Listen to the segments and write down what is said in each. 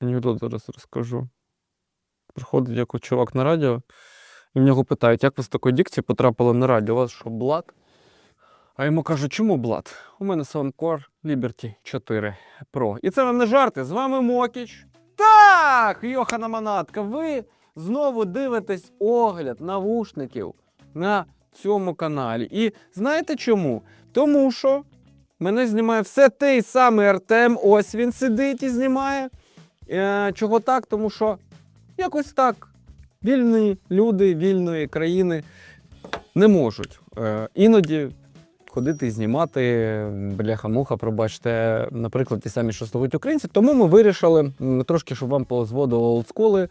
Анекдот зараз розкажу. Приходить якось чувак на радіо, і в нього питають, як ви з такої дикції потрапили на радіо? У вас що, блат? А йому кажуть, чому блат? У мене Soundcore Liberty 4 Pro. І це вам не жарти. З вами Мокіч. Так, Йохана Манатка, ви знову дивитесь огляд навушників на цьому каналі. І знаєте чому? Тому що мене знімає все той самий Артем. Ось він сидить і знімає. Е, чого так? Тому що якось так вільні люди вільної країни не можуть е, іноді ходити і знімати бляха-муха, пробачте, наприклад, ті самі, що служать українці. Тому ми вирішили трошки, щоб вам позводило олдскули,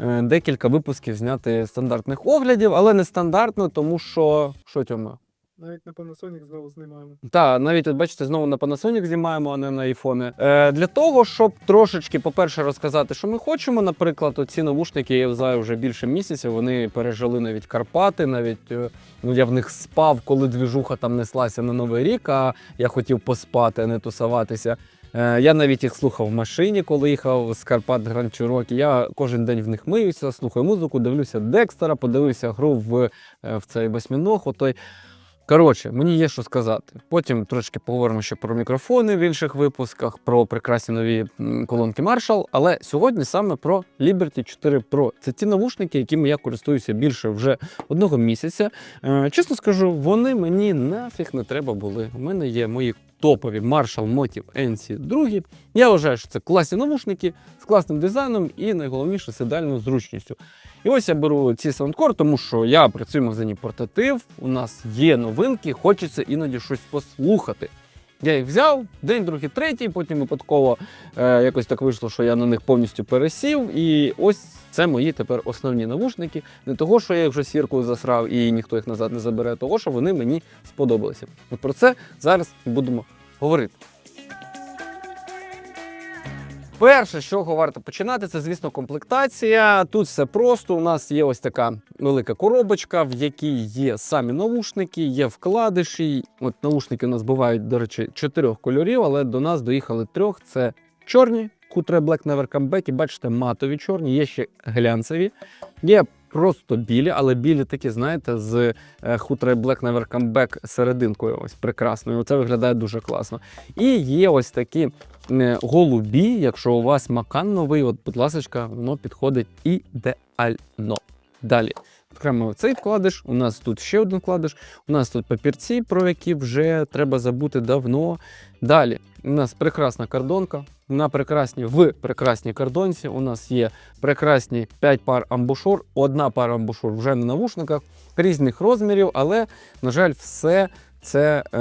е, декілька випусків зняти стандартних оглядів, але не стандартно, тому що. Що Тьома? Навіть на Panasonic знову знімаємо. Так, навіть от бачите, знову на Panasonic знімаємо, а не на iPhone. Е, для того, щоб трошечки, по-перше, розказати, що ми хочемо. Наприклад, оці навушники я знаю вже більше місяця. Вони пережили навіть Карпати, навіть е, ну я в них спав, коли двіжуха там неслася на Новий рік, а я хотів поспати, а не тусуватися. Е, Я навіть їх слухав в машині, коли їхав з Карпат Гранд Чирокі. Я кожен день в них миюся, слухаю музику, дивлюся Декстера, подивився гру в, е, в цей восьміног. Отой. Коротше, мені є що сказати. Потім трошки поговоримо ще про мікрофони в інших випусках, про прекрасні нові колонки Marshall. Але сьогодні саме про Liberty 4 Pro. Це ті навушники, якими я користуюся більше вже одного місяця. Е, чесно скажу, вони мені нафіг не треба були. У мене є мої топові Marshall Motiv NC 2. Я вважаю, що це класні навушники з класним дизайном і найголовніше з зручністю. І ось я беру ці саундкор, тому що я працюю в магазині портатив, у нас є новинки, хочеться іноді щось послухати. Я їх взяв день, другий, третій, потім випадково е, якось так вийшло, що я на них повністю пересів. І ось це мої тепер основні навушники. Не того, що я їх вже сіркою засрав і ніхто їх назад не забере, а того, що вони мені сподобалися. От про це зараз будемо говорити. Перше, з чого варто починати, це, звісно, комплектація. Тут все просто. У нас є ось така велика коробочка, в якій є самі наушники, є вкладиші. От наушники у нас бувають, до речі, чотирьох кольорів, але до нас доїхали трьох. Це чорні, Кутре Black Never Come Back, і бачите, матові чорні, є ще глянцеві. Є просто білі, але білі такі, знаєте, з Хутре Black Never Come Back серединкою. Ось прекрасною. Це виглядає дуже класно. І є ось такі е, голубі, якщо у вас макан новий, от, будь ласка, воно підходить ідеально. Далі. Окремо цей вкладиш, у нас тут ще один вкладиш, у нас тут папірці, про які вже треба забути давно. Далі у нас прекрасна кордонка. На прекрасній в прекрасній кордонці у нас є прекрасні 5 пар амбушур, одна пара амбушур вже на навушниках різних розмірів, але, на жаль, все це е,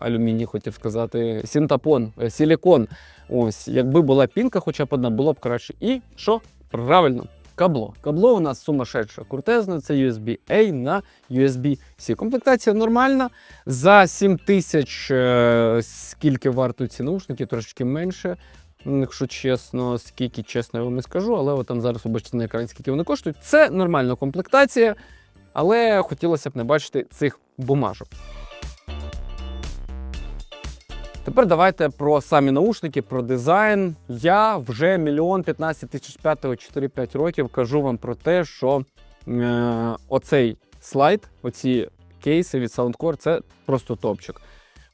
алюміній, хотів сказати, синтапон, е, силікон. Ось, якби була пінка, хоча б одна, було б краще. І що? Правильно, кабло. Кабло у нас сумасшедше крутезне, це USB-A на USB-C. Комплектація нормальна. За 7 тисяч, е, скільки вартують ці наушники, трошечки менше. Якщо чесно, скільки чесно, я вам не скажу, але от там зараз побачите на екрані, скільки вони коштують. Це нормальна комплектація, але хотілося б не бачити цих бумажок. Тепер давайте про самі наушники, про дизайн. Я вже мільйон 15 тисяч п'ятого 4-5 років кажу вам про те, що е, оцей слайд, оці кейси від Soundcore, це просто топчик.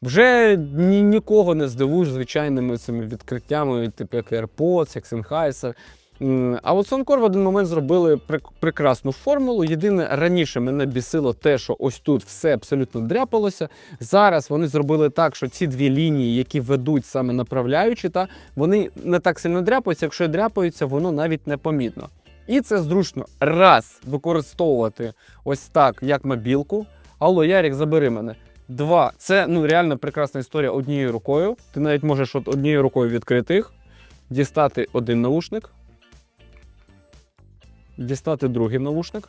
Вже ні, нікого не здивуєш звичайними цими відкриттями, типу як AirPods, як Sennheiser. А от Soundcore в один момент зробили прекрасну формулу. Єдине, раніше мене бісило те, що ось тут все абсолютно дряпалося. Зараз вони зробили так, що ці дві лінії, які ведуть саме направляючі, та вони не так сильно дряпаються. Якщо дряпаються, воно навіть не помітно. І це зручно раз використовувати ось так, як мобілку. Алло, Ярік, забери мене. Два. Це ну реально прекрасна історія однією рукою. Ти навіть можеш от однією рукою відкрити їх, дістати один наушник, дістати другий навушник,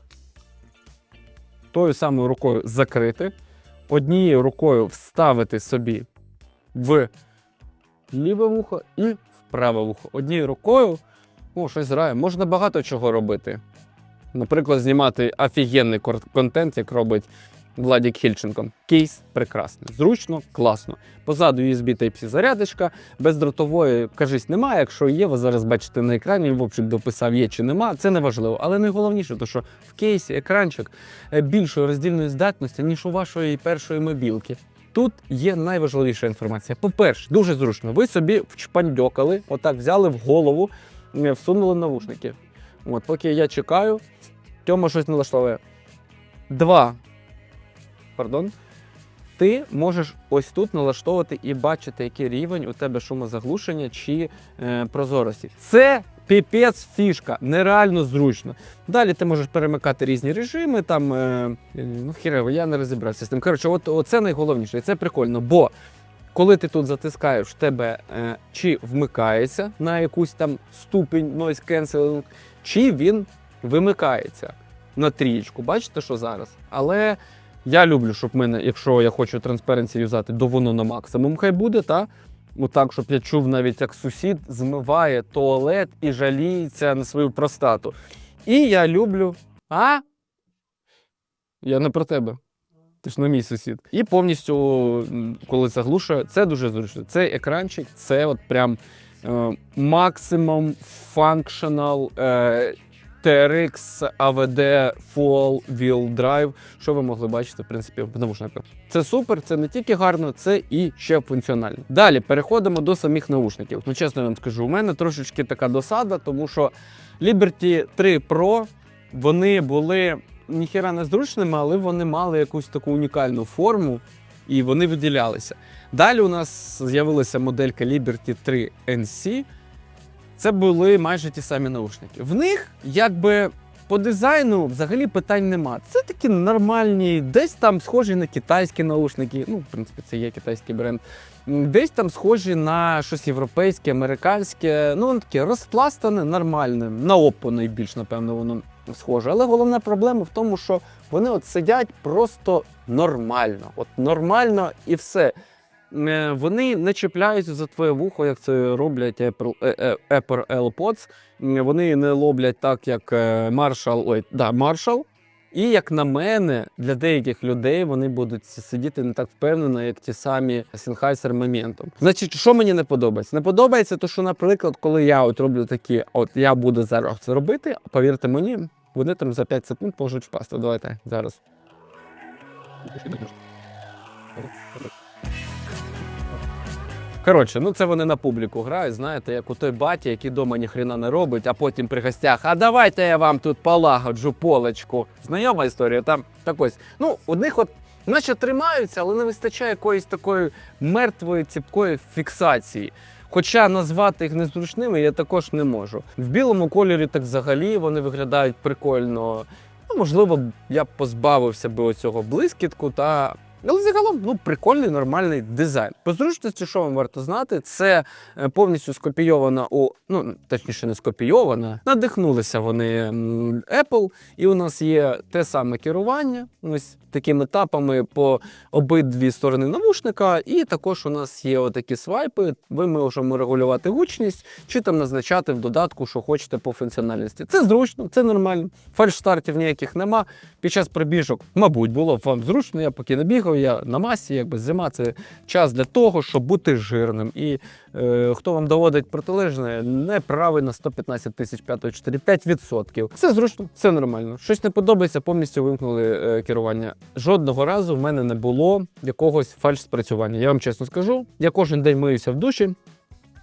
тою самою рукою закрити, однією рукою вставити собі в ліве вухо і в праве вухо. Однією рукою, о, щось грає, можна багато чого робити. Наприклад, знімати офігенний контент, як робить Владік Хільченко. Кейс прекрасний, зручно, класно. Позаду USB Type-C зарядочка, бездротової, кажись, немає. Якщо є, ви зараз бачите на екрані, Вовчик дописав, є чи нема. Це не важливо. Але найголовніше, то що в кейсі екранчик е, більшої роздільної здатності, ніж у вашої першої мобілки. Тут є найважливіша інформація. По-перше, дуже зручно. Ви собі вчпандьокали, отак взяли в голову, всунули навушники. От, поки я чекаю, Тьома щось налаштовує. Два. Пардон. Ти можеш ось тут налаштовувати і бачити, який рівень у тебе шумозаглушення чи е, прозорості. Це піпець фішка, нереально зручно. Далі ти можеш перемикати різні режими, там, е, ну хірево, я не розібрався з тим. Коротше, от, оце найголовніше, і це прикольно, бо коли ти тут затискаєш, в тебе е, чи вмикається на якусь там ступінь noise cancelling, чи він вимикається на трієчку. Бачите, що зараз? Але я люблю, щоб мене, якщо я хочу транспаренсі юзати, то воно на максимум хай буде, та? Отак, щоб я чув навіть як сусід змиває туалет і жаліється на свою простату. І я люблю. А? Я не про тебе. Ти ж не мій сусід. І повністю, коли заглушує, це дуже зручно. Цей екранчик це от прям е, максимум functional е, TRX AVD Full Wheel Drive, що ви могли бачити, в принципі, в навушниках. Це супер, це не тільки гарно, це і ще функціонально. Далі переходимо до самих наушників. Ну, чесно вам скажу, у мене трошечки така досада, тому що Liberty 3 Pro вони були ніхіра не зручними, але вони мали якусь таку унікальну форму і вони виділялися. Далі у нас з'явилася моделька Liberty 3 NC. Це були майже ті самі наушники. В них якби по дизайну взагалі питань нема. Це такі нормальні, десь там схожі на китайські наушники. Ну, в принципі, це є китайський бренд. Десь там схожі на щось європейське, американське. Ну, таке розпластане, нормальне. На Oppo найбільш, напевно, воно схоже. Але головна проблема в тому, що вони от сидять просто нормально. От нормально і все. Е, Вони не чіпляються за твоє вухо, як це роблять Apple, е, е, Apple AirPods. Вони не лоблять так, як Marshall, ой, да, Marshall. І як на мене, для деяких людей вони будуть сидіти не так впевнено, як ті самі Sennheiser Momentum. Значить, що мені не подобається? Не подобається, то що, наприклад, коли я от роблю такі, от я буду зараз це робити, повірте мені, вони там за 5 секунд можуть впасти. Давайте зараз. Коротше, ну це вони на публіку грають, знаєте, як у той баті, який дома ніхрена не робить, а потім при гостях, а давайте я вам тут полагоджу полочку. Знайома історія, там так ось. Ну, у них от наче тримаються, але не вистачає якоїсь такої мертвої ціпкої фіксації. Хоча назвати їх незручними я також не можу. В білому кольорі так взагалі вони виглядають прикольно. Ну, можливо, я б позбавився би оцього блискітку та. Але загалом ну, прикольний нормальний дизайн. По зручності, що вам варто знати, це е, повністю скопійована у ну точніше, не скопійована. Надихнулися вони Apple, і у нас є те саме керування. Ось такими тапами по обидві сторони навушника. І також у нас є отакі свайпи. Ви можемо регулювати гучність чи там назначати в додатку, що хочете по функціональності. Це зручно, це нормально. Фальш-стартів ніяких нема. Під час пробіжок, мабуть, було вам зручно. Я поки не бігав, я на масі, якби зима це час для того, щоб бути жирним. І е, хто вам доводить протилежне, не правий на 115 тисяч 5,45%. Це зручно, це нормально. Щось не подобається, повністю вимкнули е, керування. Жодного разу в мене не було якогось фальш-спрацювання. Я вам чесно скажу, я кожен день миюся в душі,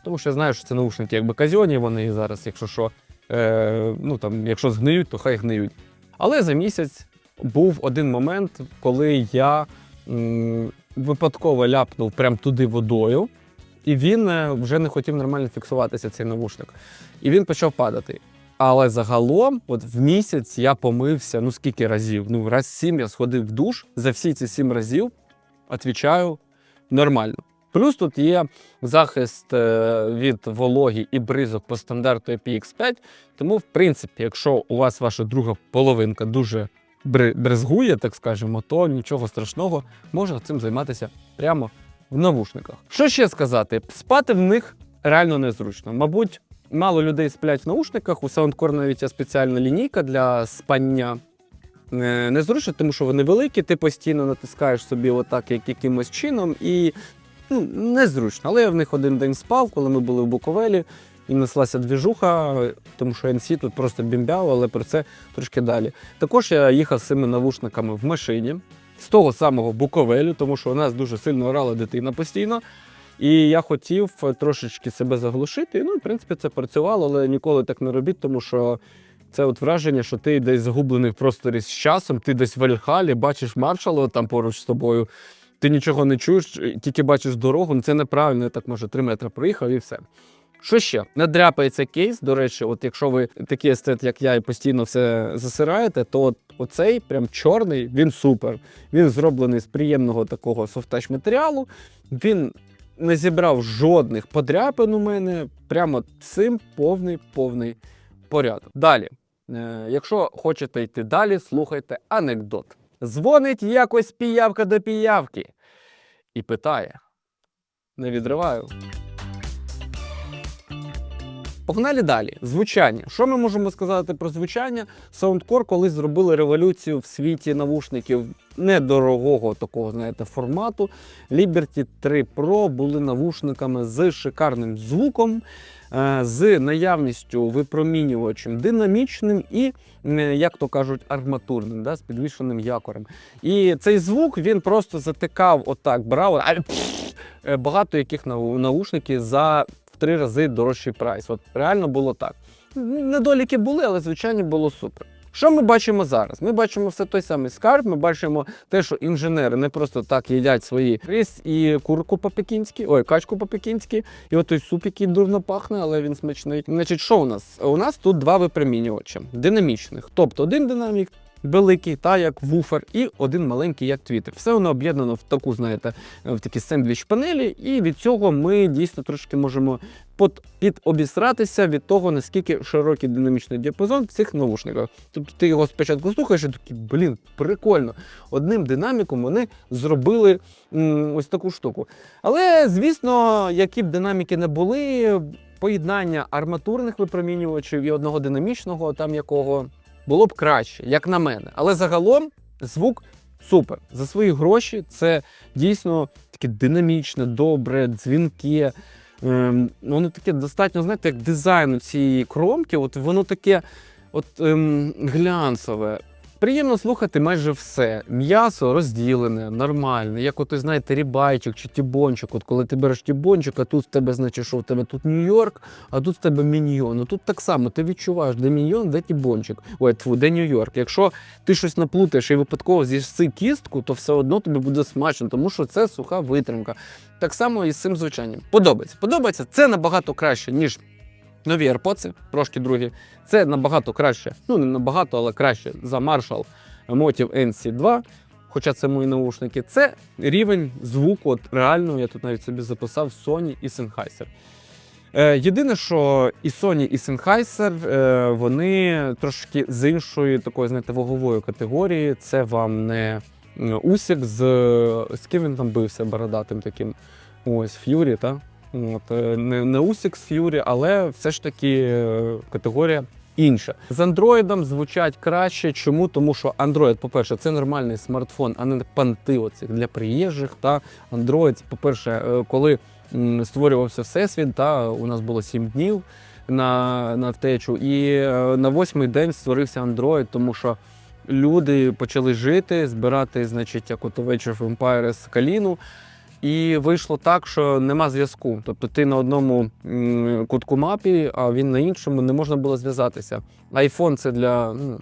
тому що я знаю, що це наушники якби казіоні, вони зараз, якщо що, е, ну там, якщо згниють, то хай гниють. Але за місяць був один момент, коли я випадково ляпнув прям туди водою, і він е, вже не хотів нормально фіксуватися, цей навушник. І він почав падати. Але загалом, от в місяць я помився ну скільки разів? Ну, раз сім я сходив в душ. За всі ці сім разів відповідаю нормально. Плюс тут є захист е, від вологі і бризок по стандарту IPX5. Тому, в принципі, якщо у вас ваша друга половинка дуже брезгує, так скажемо, то нічого страшного, можна цим займатися прямо в навушниках. Що ще сказати? Спати в них реально незручно. Мабуть, мало людей сплять в наушниках. У Soundcore навіть є спеціальна лінійка для спання. е, незручно, тому що вони великі, ти постійно натискаєш собі отак, як якимось чином, і ну, незручно. Але я в них один день спав, коли ми були в Буковелі, і неслася двіжуха, тому що NC тут просто бімбяв, але про це трошки далі. Також я їхав з цими навушниками в машині з того самого Буковелю, тому що у нас дуже сильно орала дитина постійно. І я хотів трошечки себе заглушити. Ну, в принципі, це працювало, але ніколи так не робіть, тому що це от враження, що ти десь загублений в просторі з часом, ти десь в Альхалі, бачиш маршала там поруч з тобою, ти нічого не чуєш, тільки бачиш дорогу. Ну, це неправильно, я так може 3 метри проїхав і все. Що ще? Надряпається кейс. До речі, от якщо ви такий естет, як я, і постійно все засираєте, то от оцей прям чорний, він супер. Він зроблений з приємного такого софтач матеріалу. Він не зібрав жодних подряпин у мене. Прямо цим повний повний порядок. Далі, е, якщо хочете йти далі, слухайте анекдот. Дзвонить якось піявка до піявки і питає: не відриваю. Погнали далі. Звучання. Що ми можемо сказати про звучання? Soundcore колись зробили революцію в світі навушників недорогого такого, знаєте, формату. Liberty 3 Pro були навушниками з шикарним звуком, е, з наявністю випромінювачем динамічним і, як то кажуть, арматурним, да, з підвішеним якорем. І цей звук він просто затикав отак, брав е, багато яких нау- наушників за три рази дорожчий прайс. От реально було так. Недоліки були, але звичайно було супер. Що ми бачимо зараз? Ми бачимо все той самий скарб. Ми бачимо те, що інженери не просто так їдять свої рис і курку по-пекінськи, ой, качку по-пекінськи, і от той суп, який дурно пахне, але він смачний. Значить, що у нас? У нас тут два випромінювача динамічних. Тобто один динамік. Великий, та як вуфер, і один маленький, як твітер. Все воно об'єднано в таку, знаєте, в такі сендвіч панелі, і від цього ми дійсно трошки можемо підобісратися від того, наскільки широкий динамічний діапазон в цих навушниках. Тобто ти його спочатку слухаєш і такий, блін, прикольно. Одним динаміком вони зробили м, ось таку штуку. Але, звісно, які б динаміки не були, поєднання арматурних випромінювачів і одного динамічного, там якого було б краще, як на мене. Але загалом звук супер. За свої гроші це дійсно таке динамічне, добре, дзвінке. Ем, воно таке достатньо, знаєте, як дизайн цієї кромки, от воно таке от, ем, глянцеве. Приємно слухати майже все. М'ясо розділене, нормальне, як от, знаєте, рібайчик чи тібончик. От коли ти береш тібончик, а тут в тебе, значить, що в тебе тут Нью-Йорк, а тут в тебе міньйон. Ну тут так само ти відчуваєш, де міньйон, де тібончик. Ой, тьфу, де Нью-Йорк. Якщо ти щось наплутаєш і випадково з'їси кістку, то все одно тобі буде смачно, тому що це суха витримка. Так само і з цим звучанням. Подобається. Подобається. Це набагато краще, ніж нові AirPods, трошки другі. Це набагато краще, ну не набагато, але краще за Marshall Motive NC2. Хоча це мої наушники, це рівень звуку. От реально, я тут навіть собі записав Sony і Sennheiser. Е, єдине, що і Sony, і Sennheiser, е, вони трошки з іншої такої, знаєте, вагової категорії. Це вам не е, Усік з, з ким він там бився бородатим таким. Ось Ф'юрі, так? От, е, не, не Усік з Ф'юрі, але все ж таки е, категорія інша. З Android звучать краще. Чому? Тому що Android, по-перше, це нормальний смартфон, а не панти оцих для приїжджих. Та Android, по-перше, е, коли створювався всесвіт, та у нас було 7 днів на, на втечу, і на восьмий день створився Android, тому що. Люди почали жити, збирати, значить, як от Age of Empires каліну. І вийшло так, що нема зв'язку. Тобто ти на одному кутку мапі, а він на іншому не можна було зв'язатися. Айфон це для ну,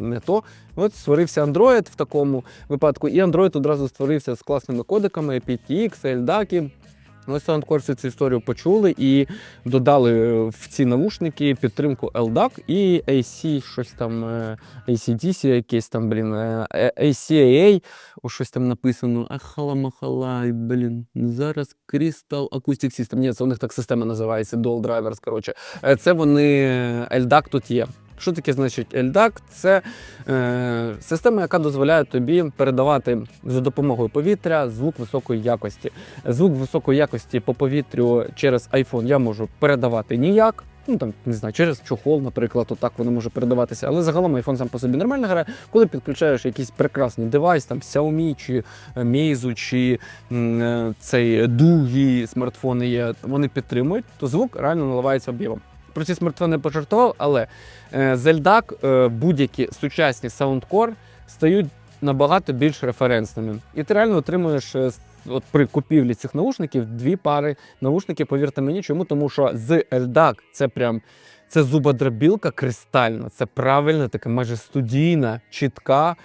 не то. От створився Android в такому випадку, і Android одразу створився з класними кодиками, PTX, LDAC. Ось Soundcore всю цю історію почули і додали в ці навушники підтримку LDAC і AC, щось там е, ACDC, якесь там, блін, е, е, ACAA, о, щось там написано. Ахала махала, блін, зараз Crystal Acoustic System. Ні, це у них так система називається, Dual Drivers, коротше. Е, Це вони, е, LDAC тут є. Що таке значить LDAC? Це е, система, яка дозволяє тобі передавати за допомогою повітря звук високої якості. Звук високої якості по повітрю через iPhone я можу передавати ніяк. Ну там не знаю, через чохол, наприклад, отак воно може передаватися. Але загалом iPhone сам по собі нормально грає. Коли підключаєш якийсь прекрасний девайс, там Xiaomi чи Meizu, чи е, цей Дугі смартфони є, вони підтримують, то звук реально наливається об'ємом. Про ці смартфони пожартував, але Зельдак, е, будь-які сучасні саундкор стають набагато більш референсними. І ти реально отримуєш е, от при купівлі цих наушників дві пари наушників, повірте мені, чому? Тому що з Ельдак це прям це зубодробілка кристальна, це правильна, така майже студійна, чітка.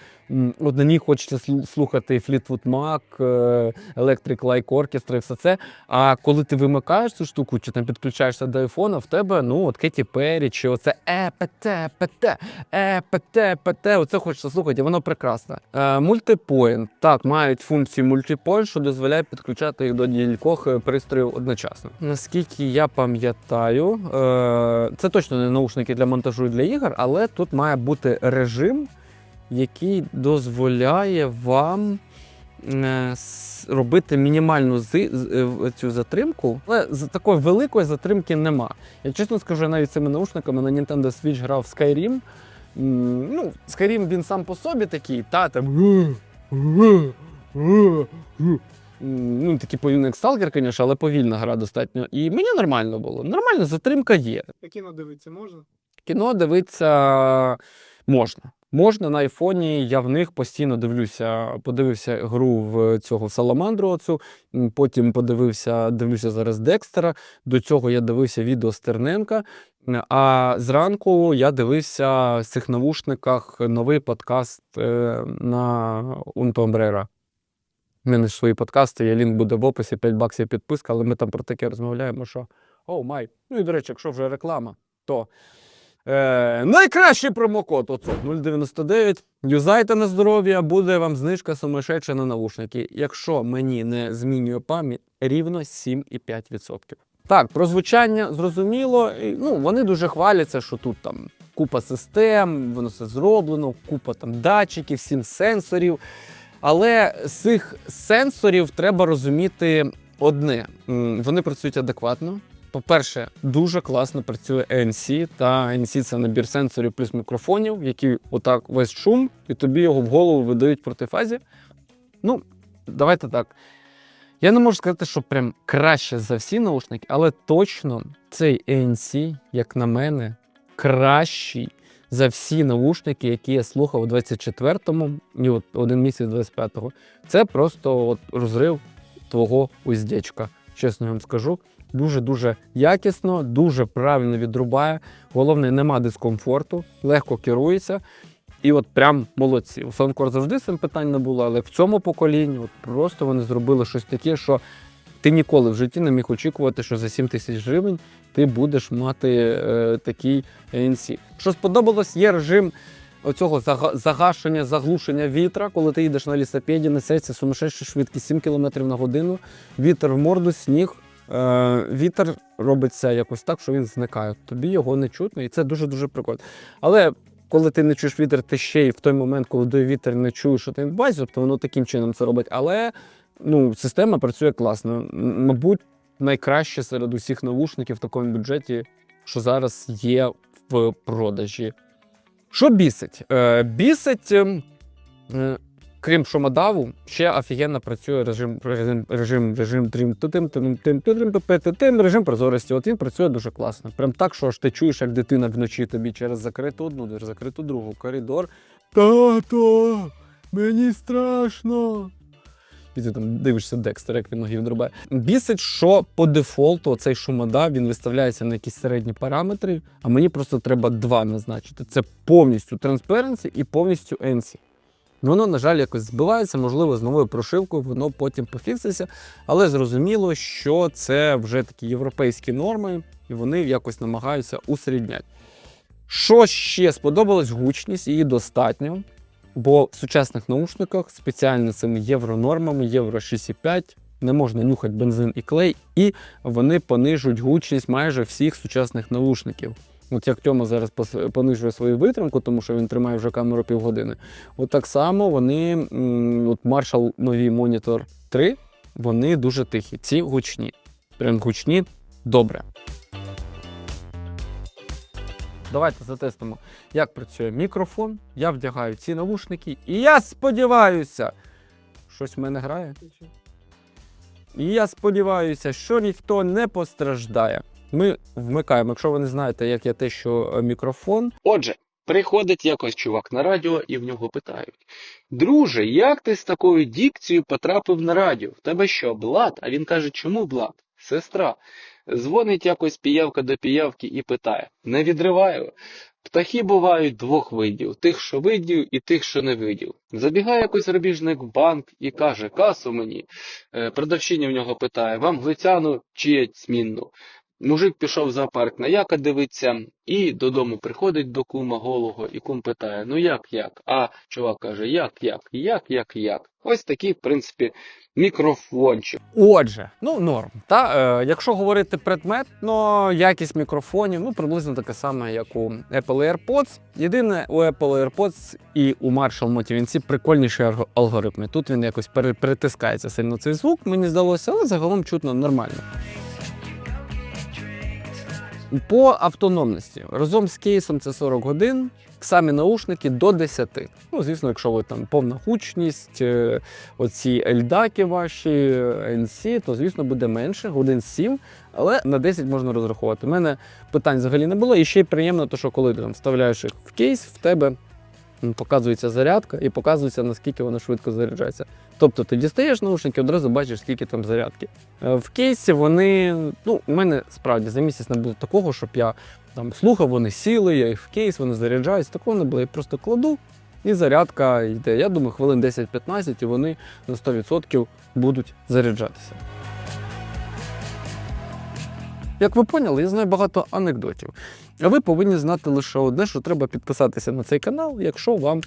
От на хочеться слухати Fleetwood Mac, е, Electric Light Orchestra і все це. А коли ти вимикаєш цю штуку, чи там підключаєшся до айфона, в тебе ну от Кеті Перрі, чи оце ЕПТ, ПТ, ЕПТ, ПТ, оце хочеться слухати, воно прекрасне. Е, мультипоінт. Так, мають функцію мультипоінт, що дозволяє підключати їх до кількох е, пристроїв одночасно. Наскільки я пам'ятаю, це точно не наушники для монтажу і для ігор, але тут має бути режим, який дозволяє вам е, робити мінімальну е, цю затримку, але такої великої затримки нема. Я чесно скажу, я навіть цими наушниками на Nintendo Switch грав в Skyrim. Ну, Skyrim він сам по собі такий, та там. Ну, такий повільний Stalker, звісно, але повільна гра достатньо. І мені нормально було. Нормальна затримка є. Кіно дивитися можна? Кіно дивитися можна. Можна на айфоні. Я в них постійно дивлюся, подивився гру в цього Саламандру. Оцю, потім подивився, дивлюся зараз Декстера. До цього я дивився відео Стерненка. А зранку я дивився в цих навушниках новий подкаст е, на Унтомбрера. У мене ж свої подкасти, є лінк буде в описі, 5 баксів підписка, але ми там про таке розмовляємо, що о май. Ну і до речі, якщо вже реклама, то е, найкращий промокод оцо 099. Юзайте на здоров'я, буде вам знижка сумасшедша на наушники. Якщо мені не змінює пам'ять, рівно 7,5%. Так, про звучання зрозуміло. Ну, вони дуже хваляться, що тут там купа систем, воно все зроблено, купа там датчиків, сім сенсорів. Але з цих сенсорів треба розуміти одне: вони працюють адекватно. По-перше, дуже класно працює ANC, та ANC – це набір сенсорів плюс мікрофонів, які отак весь шум, і тобі його в голову видають в протифазі. Ну, давайте так. Я не можу сказати, що прям краще за всі наушники, але точно цей ANC, як на мене, кращий за всі наушники, які я слухав у 24-му і от один місяць 25-го. Це просто от розрив твого уздечка. Чесно вам скажу. Дуже-дуже якісно, дуже правильно відрубає. Головне, нема дискомфорту, легко керується. І от прям молодці. У Soundcore завжди цим питань не було, але в цьому поколінні от просто вони зробили щось таке, що ти ніколи в житті не міг очікувати, що за 7 тисяч гривень ти будеш мати е, такий ANC. Що сподобалось, є режим оцього загашення, заглушення вітра, коли ти їдеш на лісопеді, несеться сумасшедша швидкість 7 км на годину, вітер в морду, сніг. Е, вітер робиться якось так, що він зникає. Тобі його не чутно, і це дуже-дуже прикольно. Але коли ти не чуєш вітер, ти ще й в той момент, коли дує вітер, не чуєш, що ти в базі, тобто воно таким чином це робить. Але ну, система працює класно. Мабуть, найкраще серед усіх навушників в такому бюджеті, що зараз є в продажі. Що бісить? Е, бісить, ем, е, крім шумодаву, ще офігенно працює режим, режим, режим, режим трим, тим, тим, тим, тим, режим прозорості. От він працює дуже класно. Прям так, що аж ти чуєш, як дитина вночі тобі через закриту одну двір, закриту другу, коридор. Тато, мені страшно. І ти там дивишся Декстер, як він ноги відрубає. Бісить, що по дефолту цей шумодав він виставляється на якісь середні параметри, а мені просто треба два назначити. Це повністю Transparency і повністю NC. Воно, на жаль, якось збивається, можливо, з новою прошивкою, воно потім пофікситься. Але зрозуміло, що це вже такі європейські норми, і вони якось намагаються усередняти. Що ще сподобалось, гучність, її достатньо. Бо в сучасних наушниках спеціально цими євронормами, євро 6,5, не можна нюхати бензин і клей, і вони понижують гучність майже всіх сучасних наушників. От як Тьома зараз понижує свою витримку, тому що він тримає вже камеру півгодини. От так само вони, от Marshall нові Monitor 3, вони дуже тихі. Ці гучні. Прям гучні, добре. Давайте затестимо, як працює мікрофон. Я вдягаю ці навушники, і я сподіваюся, щось в мене грає. І я сподіваюся, що ніхто не постраждає. Ми вмикаємо, якщо ви не знаєте, як я те, що е, мікрофон. Отже, приходить якось чувак на радіо і в нього питають: Друже, як ти з такою дікцією потрапив на радіо? В тебе що, блат? А він каже, чому блат? Сестра. Дзвонить якось піявка до піявки і питає: Не відриваю. Птахи бувають двох видів: тих, що видів, і тих, що не видів. Забігає якось грабіжник в банк і каже: Касу мені. Е, Продавщиня в нього питає: Вам глицяну чи ячмінну? Мужик пішов в зоопарк на яка дивиться, і додому приходить до кума голого, і кум питає: Ну як, як? А чувак каже: Як, як, як, як, як. Ось такий, в принципі, мікрофончик. Отже, ну норм. Та е, якщо говорити предметно, якість мікрофонів, ну приблизно така сама, як у Apple AirPods. Єдине, у Apple AirPods і у Marshall Motivin прикольніші алго- алгоритми. Тут він якось пере- перетискається сильно цей звук, мені здалося, але загалом чутно нормально. По автономності разом з кейсом це 40 годин, самі наушники до 10. Ну, звісно, якщо ви там повна гучність, е, оці ельдаки ваші, NC, то звісно буде менше, годин 7, але на 10 можна розрахувати. У мене питань взагалі не було. І ще й приємно, то, що коли ти там вставляєш їх в кейс, в тебе показується зарядка і показується, наскільки вона швидко заряджається. Тобто ти дістаєш наушники, одразу бачиш, скільки там зарядки. Е, В кейсі вони, ну, у мене справді за місяць не було такого, щоб я там слухав, вони сіли, я їх в кейс, вони заряджаються. Такого не було. Я просто кладу і зарядка йде. Я думаю, хвилин 10-15 і вони на 100% будуть заряджатися. Як ви поняли, я знаю багато анекдотів. А ви повинні знати лише одне, що треба підписатися на цей канал, якщо вам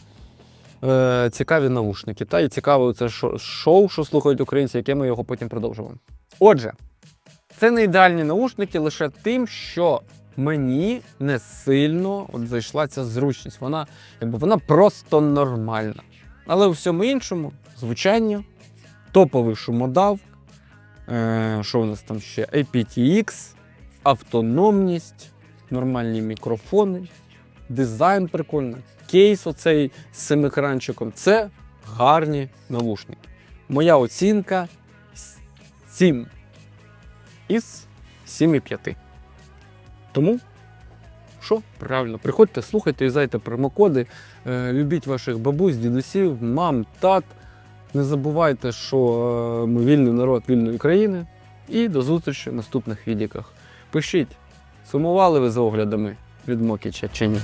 е, цікаві наушники. Та і цікаве це шоу, що слухають українці, яке ми його потім продовжуємо. Отже, це не ідеальні наушники лише тим, що мені не сильно от зайшла ця зручність. Вона, якби, вона просто нормальна. Але у всьому іншому звучання, топовий шумодав, е, що у нас там ще aptX, автономність, нормальні мікрофони, дизайн прикольний, кейс оцей з екранчиком. Це гарні навушники. Моя оцінка 7 із 7,5. Тому, що правильно, приходьте, слухайте, юзайте промокоди, е, любіть ваших бабусь, дідусів, мам, тат. Не забувайте, що е, ми вільний народ вільної країни. І до зустрічі в наступних відеоках. Пишіть, сумували ви за оглядами від Мокіча чи ні?